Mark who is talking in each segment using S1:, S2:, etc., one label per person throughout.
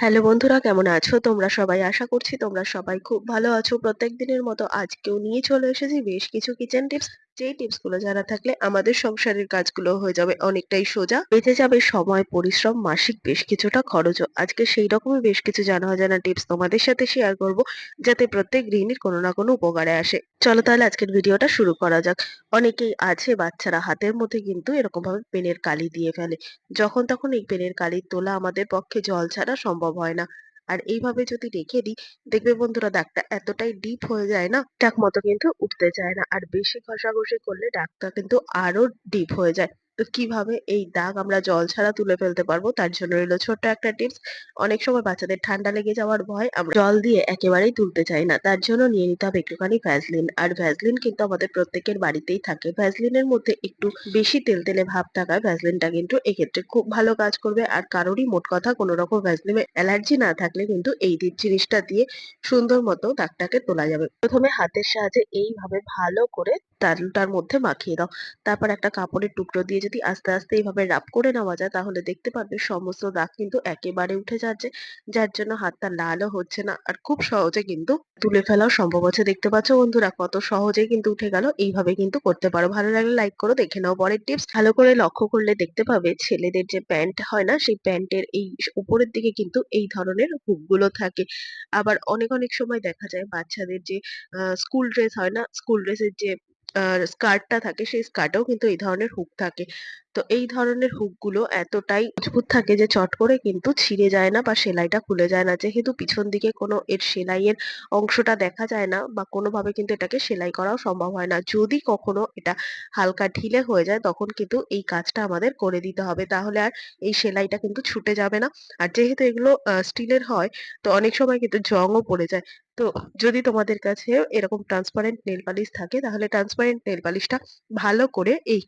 S1: Hello বন্ধুরা, কেমন আছো? তোমরা সবাই আশা করছি তোমরা সবাই খুব ভালো আছো। প্রত্যেক দিনের মতো আজকেও নিয়ে চলে এসেছি বেশ কিছু কিচেন টিপস যেই টিপসগুলো জানা থাকলে আমাদের সংসারের কাজগুলো হয়ে যাবে অনেকটাই সোজা। বেঁচে যাবে সময়, পরিশ্রম, মাসিক বেশ কিছুটা খরচও। আজকে সেই রকমই বেশ কিছু জানা অজানা টিপস তোমাদের সাথে শেয়ার করব, যাতে প্রত্যেক গৃহিণীর কোনো না কোনো উপকারে আসে। চলো তাহলে আজকের ভিডিওটা শুরু করা যাক। অনেকেই আছে বাচ্চারা হাতের মধ্যে কিন্তু এরকম ভাবে পেনের কালি দিয়ে ফেলে। যখন তখন এই পেনের কালির তোলা আমাদের পক্ষে জল ছাড়া সম্ভব হয় না। আর এইভাবে যদি রেখে দিই, দেখবে বন্ধুরা দাগটা এতটাই ডিপ হয়ে যায় না ঠিক মতো কিন্তু উঠতে চায় না। আর বেশি ঘষাঘষি করলে দাগটা কিন্তু আরও ডিপ হয়ে যায়। তো কীভাবে এই দাগ আমরা জল ছাড়া তুলে ফেলতে পারব? তার জন্য রইল ছোট্ট একটা টিপস। অনেক সময় বাচ্চাদের ঠান্ডা লেগে যাওয়ার ভয় আমরা জল দিয়ে একেবারেই তুলতে চাই না। তার জন্য নিয়ে নিতে হবে একটুখানি ভ্যাসলিন আর ভ্যাসলিন কিন্তু আমাদের প্রত্যেকের বাড়িতেই থাকে। ভ্যাসলিনের মধ্যে একটু বেশি তেল তেলে ভাব থাকায় ভ্যাসলিনটা কিন্তু এক্ষেত্রে খুব ভালো কাজ করবে। আর কারোরই মোট কথা কোনো রকম ভ্যাসলিনে অ্যালার্জি না থাকলে কিন্তু এই জিনিসটা দিয়ে সুন্দর মতো দাগটাকে তোলা যাবে। প্রথমে হাতের সাহায্যে এইভাবে ভালো করে তালটার মধ্যে মাখিয়ে দাও। তারপর একটা কাপড়ের টুকরো দিয়ে যদি আস্তে আস্তে এইভাবে রাব করে নেওয়া যায়, তাহলে দেখতে পারবে সমস্ত দাগ কিন্তু একেবারে উঠে যাচ্ছে। যার জন্য হাতটা লালও হচ্ছে না। আর খুব সহজে কিন্তু তুলে ফেলাও সম্ভব হচ্ছে। দেখতে পাচ্ছ বন্ধুরা, কত সহজেই কিন্তু উঠে গেল। এইভাবে কিন্তু করতে পারো। ভালো লাগলে লাইক করো, দেখে নাও পরের টিপস ভালো করে লক্ষ্য করলে দেখতে পাবে ছেলেদের যে প্যান্ট হয় না, সেই প্যান্টের এই উপরের দিকে কিন্তু এই ধরনের হুকগুলো থাকে। আবার অনেক অনেক সময় দেখা যায় বাচ্চাদের যে স্কুল ড্রেস হয় না স্কুল ড্রেসের যে স্কার্টটা থাকে, সেই স্কার্টেও কিন্তু এই ধরনের হুক থাকে। তো এই ধরনের হুকগুলো এতটাই মজবুত থাকে যে চট করে কিন্তু ছিঁড়ে যায় না বা সেলাইটা খুলে যায় না। যেহেতু পিছন দিকে কোনো এর সেলাইয়ের অংশটা দেখা যায় না বা কোনোভাবে কিন্তু এটাকে সেলাই করাও সম্ভব হয় না। যদি কখনো এটা হালকা ঢিলে হয়ে যায়, তখন কিন্তু এই কাজটা আমাদের করে দিতে হবে। তাহলে আর এই সেলাইটা কিন্তু ছুটে যাবে না। আর যেহেতু এগুলো স্টিলের হয়, তো অনেক সময় কিন্তু জংও পড়ে যায়। তো যদি তোমাদের কাছে এরকম ট্রান্সপারেন্ট নেল পালিশ থাকে, তাহলে ট্রান্সপারেন্ট নেল পালিশটা ভালো করে এই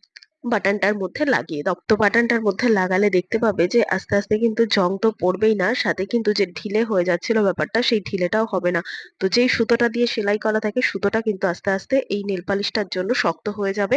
S1: বাটনটার মধ্যে লাগিয়ে দাও। তো বাটনটার মধ্যে লাগালে দেখতে পাবে যে আস্তে আস্তে কিন্তু জং তো পড়বেই না, সাথে কিন্তু যে ঢিলে হয়ে যাচ্ছিল ব্যাপারটা সেই ঢিলেটাও হবে না। তো যেই সুতোটা দিয়ে সেলাই করা থাকে সুতোটা কিন্তু আস্তে আস্তে এই নেল পালিশটার জন্য শক্ত হয়ে যাবে।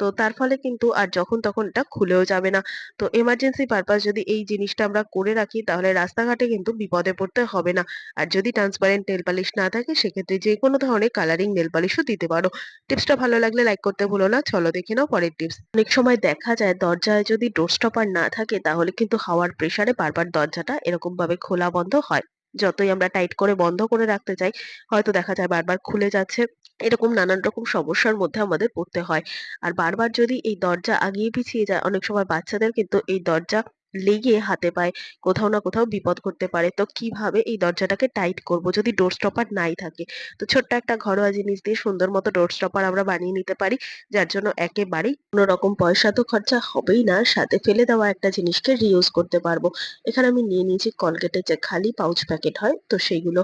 S1: তো তার ফলে কিন্তু আর যখন তখন এটা খুলেও যাবে না। তো এমার্জেন্সি পারপাস যদি এই জিনিসটা আমরা করে রাখি তাহলে রাস্তাঘাটে কিন্তু বিপদে পড়তে হবে না। আর যদি ট্রান্সপারেন্ট নেল পালিশ না থাকে সেক্ষেত্রে যে কোনো ধরনের কালারিং নেল পালিশও দিতে পারো। টিপসটা ভালো লাগলে লাইক করতে ভুলো না। চলো দেখে নাও পরের টিপস অনেক সময় দেখা যায় দরজায় যদি ডোর স্টপার না থাকে, তাহলে কিন্তু হাওয়ার প্রেসারে বারবার দরজাটা এরকম ভাবে খোলা বন্ধ হয়। যতই আমরা টাইট করে বন্ধ করে রাখতে চাই, হয়তো দেখা যায় বারবার খুলে যাচ্ছে। এরকম নানান রকম সমস্যার মধ্যে আমাদের পড়তে হয়। আর বারবার যদি এই দরজা আগিয়ে পিছিয়ে যায়, অনেক সময় বাচ্চাদের কিন্তু এই দরজা লেগে হাতে পায়ে কোথাও না কোথাও বিপদ ঘটতে পারে। তো কীভাবে এই দরজাটাকে টাইট করব যদি ডোর স্টপার নাই থাকে? তো ছোট্ট একটা ঘরোয়া জিনিস দিয়ে সুন্দর মতো ডোর স্টপার আমরা বানিয়ে নিতে পারি, যার জন্য একেবারেই কোনো রকম পয়সা তো খরচা হবেই না। সাথে ফেলে দেওয়া একটা জিনিসকে রিউজ করতে পারব। এখানে আমি নিয়ে নিয়েছি কলগেটের যে খালি পাউচ প্যাকেট হয়, তো সেইগুলো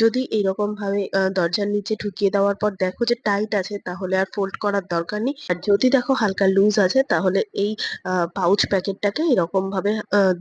S1: যদি এইরকম ভাবে দরজার নিচে ঢুকিয়ে দেওয়ার পর দেখো যে টাইট আছে, তাহলে আর ফোল্ড করার দরকার নেই। আর যদি দেখো হালকা লুজ আছে, তাহলে এই পাউচ প্যাকেটটাকে এরকম ভাবে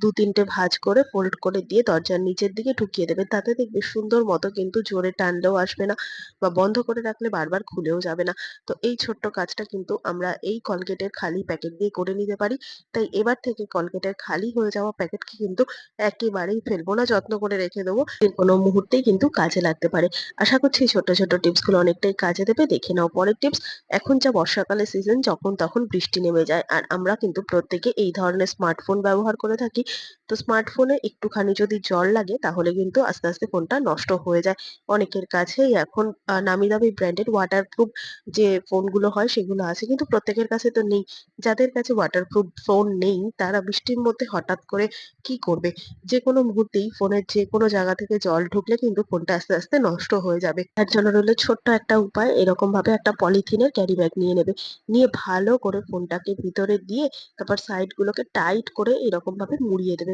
S1: দু তিনটে ভাঁজ করে ফোল্ড করে দিয়ে দরজার নিচের দিকে ঢুকিয়ে দেবে। তাতে দেখবে সুন্দর মতো কিন্তু জোরে টানলেও আসবে না বা বন্ধ করে রাখলে বারবার খুলেও যাবে না। তো এই ছোট্ট কাজটা কিন্তু আমরা এই কলগেটের খালি প্যাকেট দিয়ে করে নিতে পারি। তাই এবার থেকে কলগেটের খালি হয়ে যাওয়া প্যাকেটকে কিন্তু একেবারেই ফেলব না, যত্ন করে রেখে দেবো। কোনো মুহূর্তেই কিন্তু কাজে লাগতে পারে। আশা করছি ছোট ছোট টিপসগুলো অনেকটাই কাজে দেবে। দেখে নাও পরের টিপস। এখন যা বর্ষাকালের সিজন, যখন তখন বৃষ্টি নেমে যায়। আর আমরা কিন্তু প্রত্যেকে এই ধরনের স্মার্টফোন ব্যবহার করে থাকি। তো স্মার্টফোনে একটুখানি যদি জল লাগে, তাহলে কিন্তু আস্তে আস্তে ফোনটা নষ্ট হয়ে যায়। অনেকের কাছেই এখন নামি দামি ব্র্যান্ডেড ওয়াটারপ্রুফ যে ফোনগুলো হয়, সেগুলো আছে। কিন্তু প্রত্যেকের কাছে তো নেই। যাদের কাছে ওয়াটারপ্রুফ ফোন নেই, তারা বৃষ্টির মধ্যে হঠাৎ করে কি করবে? যে কোনো মুহূর্তেই ফোনের যে কোনো জায়গা থেকে জল ঢুকলে কিন্তু ফোনটা আস্তে আস্তে নষ্ট হয়ে যাবে। তার জন্য রইল ছোট্ট একটা উপায় এরকম ভাবে একটা পলিথিনের ক্যারি ব্যাগ নিয়ে নেবে। নিয়ে ভালো করে ফোনটাকে ভিতরে দিয়ে, তারপর সাইড গুলোকে টাইট করে এরকম ভাবে মুড়িয়ে দেবে।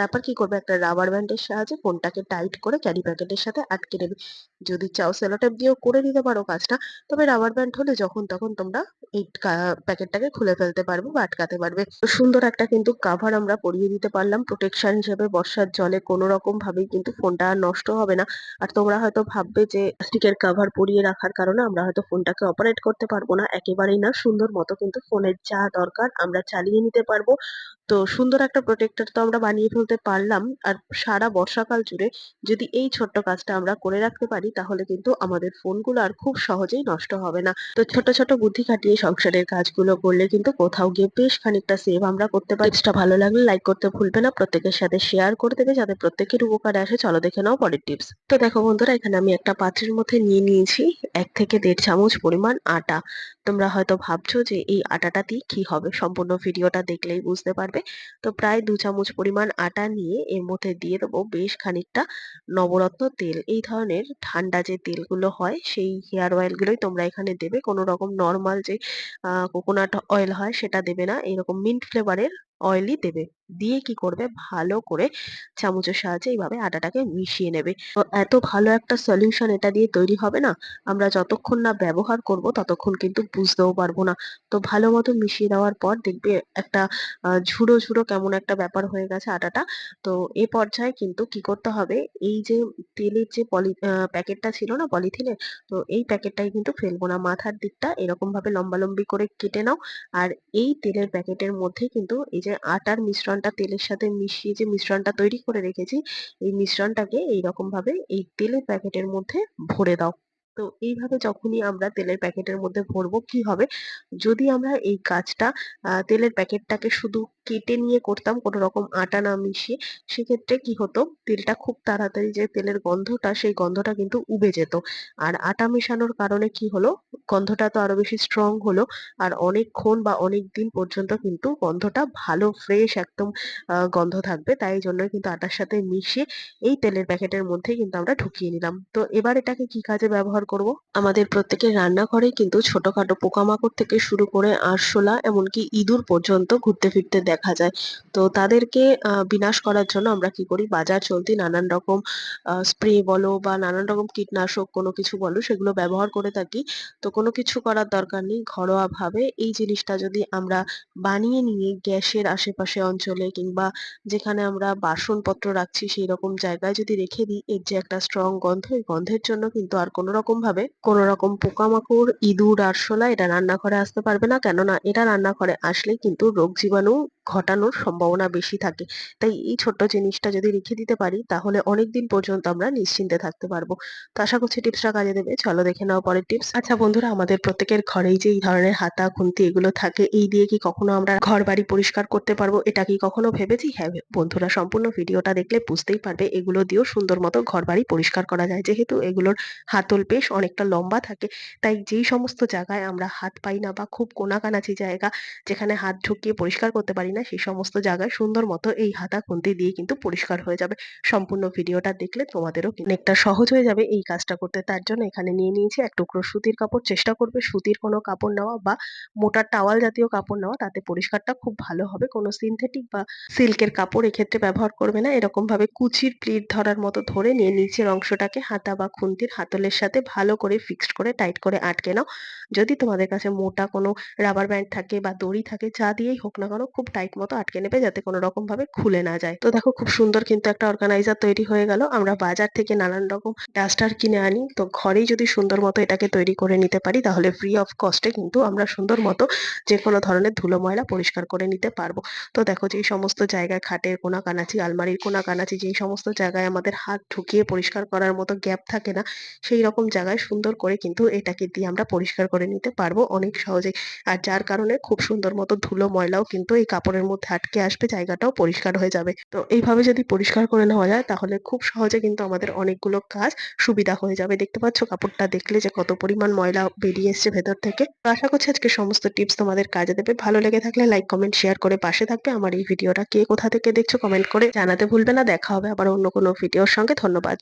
S1: তারপর কি করবে? একটা রাবার ব্যান্ডের সাহায্যে ফোনটাকে টাইট করে ক্যারি প্যাকেটের সাথে আটকে নেবে। যদি চাও সেলোটেপ দিয়েও করে নিতে পারো কাজটা, তবে রাবার ব্যান্ড হলে যখন তখন তোমরা এই প্যাকেটটাকে খুলে ফেলতে পারবে বা আটকাতে পারবে। সুন্দর একটা কিন্তু কাভার আমরা পরিয়ে দিতে পারলাম। প্রোটেকশন হিসেবে বর্ষার জলে কোনো রকম ভাবেই কিন্তু ফোনটা আর নষ্ট হবে না। আর তোমরা হয়তো ভাববে যে প্লাস্টিকের কাভার পরিয়ে রাখার কারণে আমরা হয়তো ফোনটাকে অপারেট করতে পারব না। একেবারেই না, সুন্দর মতো কিন্তু ফোনের যা দরকার আমরা চালিয়ে নিতে পারব। তো সুন্দর একটা প্রোটেক্টর তো আমরা বানিয়ে ফেলতে তুলতে পারলাম। আর সারা বর্ষাকাল জুড়ে যদি এই ছোট্ট কাজটা আমরা করে রাখতে পারি, তাহলে কিন্তু আমাদের ফোনগুলো আর খুব সহজেই নষ্ট হবে না। তো ছোট ছোট বুদ্ধি খাটিয়ে সংসারের কাজগুলো করলে কিন্তু কোথাও গিয়ে বেশ খানিকটা সেভ আমরা করতে পারি। টিপসটা ভালো লাগলে লাইক করতে ভুলবে না। প্রত্যেকের সাথে শেয়ার করে দেবে যাতে প্রত্যেকের উপকারে আসে। চলো দেখে নাও পরের টিপস তো দেখো বন্ধুরা, এখানে আমি একটা পাত্রের মধ্যে নিয়ে নিয়েছি এক থেকে দেড় চামচ পরিমাণ আটা। তোমরা হয়তো ভাবছ যে এই আটাটা দিয়ে কি হবে? সম্পূর্ণ ভিডিওটা দেখলেই বুঝতে পারবে। তো প্রায় দু চামচ পরিমাণ আটা নিয়ে এর মধ্যে দিয়ে দেবো বেশ খানিকটা নবরত্ন তেল। এই ধরনের ঠান্ডা যে তেলগুলো হয়, সেই হেয়ার অয়েল গুলোই তোমরা এখানে দেবে। কোনো রকম নর্মাল যে কোকোনাট অয়েল হয়, সেটা দেবে না। এরকম মিন্ট ফ্লেভারের অয়েলই দেবে। দিয়ে কি করবে? ভালো করে চামচের সাহায্যে এইভাবে আটাটাকে মিশিয়ে নেবে। তো এত ভালো একটা সলিউশন এটা দিয়ে তৈরি হবে না, আমরা যতক্ষণ না ব্যবহার করব ততক্ষণ কিন্তু বুঝতেও পারব না। তো ভালো মতো মিশিয়ে দেওয়ার পর দেখবে একটা ঝুড়ো ঝুড়ো কেমন একটা ব্যাপার হয়ে গেছে আটাটা। তো এ পর্যায়ে কিন্তু কি করতে হবে? এই যে তেলের যে পলি প্যাকেটটা ছিল না পলিথিনের, তো এই প্যাকেটটাই কিন্তু ফেলব না। মাথার দিকটা এরকম ভাবে লম্বালম্বি করে কেটে নাও। আর এই তেলের প্যাকেটের মধ্যে কিন্তু এই যে আটার মিশ্রণটা তেলের সাথে মিশিয়ে যে মিশ্রণটা তৈরি করে রেখেছি, এই মিশ্রণটাকে এইরকম ভাবে এই তেলের প্যাকেটের মধ্যে ভরে দাও। তো এইভাবে যখনই আমরা তেলের প্যাকেটের মধ্যে ভরবো কি হবে? যদি আমরা এই কাজটা তেলের প্যাকেটটাকে শুধু কেটে নিয়ে করতাম কোনো রকম আটা না মিশিয়ে, সেক্ষেত্রে কি হতো, তেলটা খুব তাড়াতাড়ি যে তেলের গন্ধটা, সেই গন্ধটা কিন্তু উবে যেত। আর আটা মেশানোর কারণে কি হলো, গন্ধটা তো আরও বেশি স্ট্রং হলো, আর অনেকক্ষণ বা অনেক দিন পর্যন্ত কিন্তু গন্ধটা ভালো ফ্রেশ একদম গন্ধ থাকবে। তাই জন্য কিন্তু আটার সাথে মিশিয়ে এই তেলের প্যাকেটের মধ্যে কিন্তু আমরা ঢুকিয়ে নিলাম। তো এবার এটাকে কি কাজে ব্যবহার করব? আমাদের প্রত্যেকের রান্নাঘরে কিন্তু ছোটখাটো পোকামাকড় থেকে শুরু করে আরশোলা, এমনকি ইঁদুর পর্যন্ত ঘুরতে ফিরতে দেখা যায়। তো তাদেরকে বিনাশ করার জন্য আমরা কি করি? বাজার চলতি নানান রকম স্প্রে বলো বা নানান রকম কীটনাশক কোনো কিছু বলো, সেগুলো ব্যবহার করে থাকি। তো কোনো কিছু করার দরকার নেই ঘরোয়া ভাবে এই জিনিসটা যদি আমরা বানিয়ে নিয়ে গ্যাসের আশেপাশে অঞ্চলে কিংবা যেখানে আমরা বাসনপত্র রাখছি সেই রকম জায়গায় যদি রেখে দিই, এর যে একটা স্ট্রং গন্ধ, এই গন্ধের জন্য কিন্তু আর কোনো রকম ভাবে কোনো রকম পোকামাকড়, ইঁদুর, আরশোলা এটা রান্নাঘরে আসতে পারবে না। কেননা এটা রান্নাঘরে আসলে কিন্তু রোগ জীবাণু ঘটানোর সম্ভাবনা বেশি থাকে। তাই এই ছোট্ট জিনিসটা যদি রেখে দিতে পারি, তাহলে অনেকদিন পর্যন্ত আমরা নিশ্চিন্তে থাকতে পারব। তো আশা করছি টিপসটা কাজে দেবে। চলো দেখে নাও পরের টিপস। আচ্ছা বন্ধুরা, আমাদের প্রত্যেকের ঘরেই যে এই ধরনের হাতা, খুন্তি এগুলো থাকে, এই দিয়ে কি কখনো আমরা ঘর বাড়ি পরিষ্কার করতে পারব? এটা কি কখনো ভেবেছি? হ্যাঁ বন্ধুরা, সম্পূর্ণ ভিডিওটা দেখলে বুঝতেই পারবে। এগুলো দিয়েও সুন্দর মতো ঘর বাড়ি পরিষ্কার করা যায়। যেহেতু এগুলোর হাতল বেশ অনেকটা লম্বা থাকে, তাই যেই সমস্ত জায়গায় আমরা হাত পাই না বা খুব কোনাকানাচি জায়গা, যেখানে হাত ঢুকিয়ে পরিষ্কার করতে পারি না, সেই সমস্ত জায়গায় সুন্দর মতো এই হাতা খুন্তি দিয়ে কিন্তু পরিষ্কার হয়ে যাবে। সম্পূর্ণ ভিডিওটা দেখলে তোমাদেরও অনেকটা সহজ হয়ে যাবে এই কাজটা করতে। তার জন্য এখানে নিয়ে নিয়েছি এক টুকরো সুতির কাপড়। চেষ্টা করবে সুতির কোনো কাপড় নেওয়া বা মোটা টাওয়াল জাতীয় কাপড় নেওয়া, তাতে পরিষ্কারটা খুব ভালো হবে। কোনো সিনথেটিক বা সিল্কের কাপড় এক্ষেত্রে ব্যবহার করবে না। এরকম ভাবে কুচির প্লিট ধরার মতো ধরে নিয়ে নিচের অংশটাকে হাতা বা খুন্তির হাতলের সাথে ভালো করে ফিক্সড করে টাইট করে আটকে নাও। যদি তোমাদের কাছে মোটা কোনো রাবার ব্যান্ড থাকে বা দড়ি থাকে, যা দিয়েই হোক না কেন, খুব টাইট মতো আটকে নেবে যাতে কোনো রকম ভাবে খুলে না যায়। তো দেখো খুব সুন্দর কিন্তু একটা অর্গানাইজার তৈরি হয়ে গেল। আমরা বাজার থেকে নানান রকম ডাস্টার কিনে আনি। তো ঘরেই যদি সুন্দর মতো এটাকে তৈরি করে নিতে পারি, তাহলে ফ্রি অফ কস্টে কিন্তু আমরা সুন্দর মতো যে কোনো ধরনের ধুলো ময়লা পরিষ্কার করে নিতে পারব। তো দেখো যেই সমস্ত জায়গায় খাটের কোনা কানাচি আলমারির কোনা কানাচি যেই সমস্ত জায়গায় আমাদের হাত ঢুকিয়ে পরিষ্কার করার মতো গ্যাপ থাকে না, সেই রকম জায়গায় সুন্দর করে কিন্তু এটাকে দিয়ে আমরা পরিষ্কার করে নিতে পারব অনেক সহজেই। আর যার কারণে খুব সুন্দর মতো ধুলো ময়লাও কিন্তু এই কাপড়ের মধ্যে আটকে আসবে, জায়গাটাও পরিষ্কার হয়ে যাবে। তো এইভাবে যদি পরিষ্কার করে নেওয়া যায়, তাহলে খুব সহজে কিন্তু আমাদের অনেকগুলো কাজ সুবিধা হয়ে যাবে। দেখতে পাচ্ছ কাপড়টা দেখলে যে কত পরিমাণ ময়লা বেরিয়ে এসছে ভেতর থেকে। তো আশা করছি আজকে সমস্ত টিপস তোমাদের কাজে দেবে। ভালো লেগে থাকলে লাইক, কমেন্ট, শেয়ার করে পাশে থাকবে। আমার এই ভিডিওটা কে কোথা থেকে দেখছ কমেন্ট করে জানাতে ভুলবে না। দেখা হবে আবার অন্য কোনো ভিডিওর সঙ্গে। ধন্যবাদ।